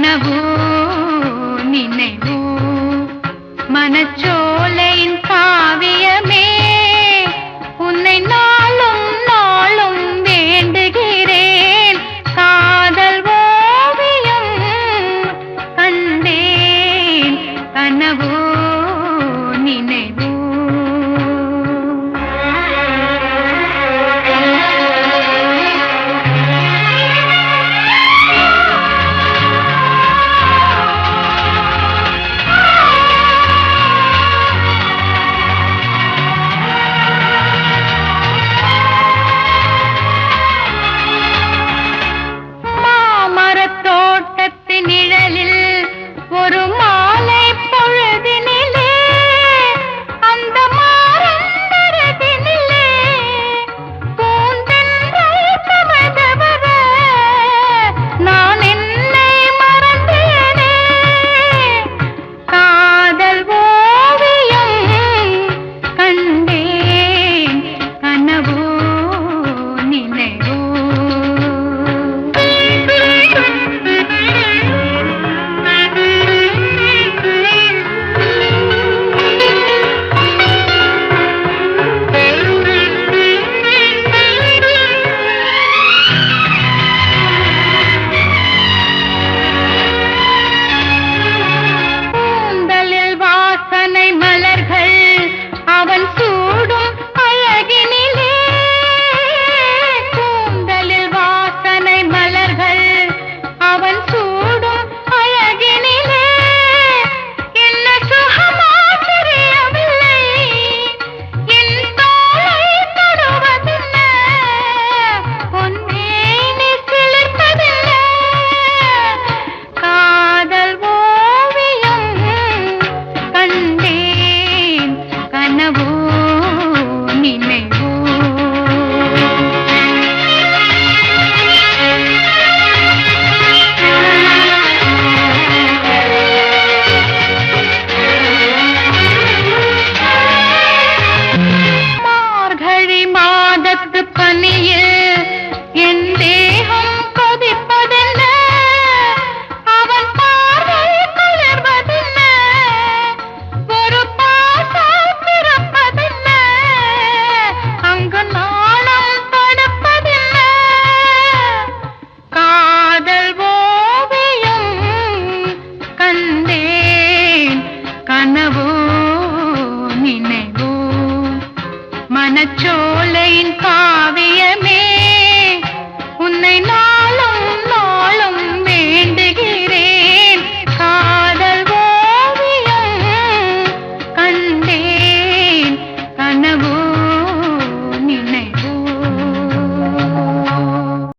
கனவோ நினைவோ மனச்சோலையின் காவியமே உன்னை நாளும் நாளும் வேண்டுகிறேன். காதல் ஓவியம் கண்டேன் கனவோ நினைவோ மனச்சோலையின் காவியமே. உன்னை நான்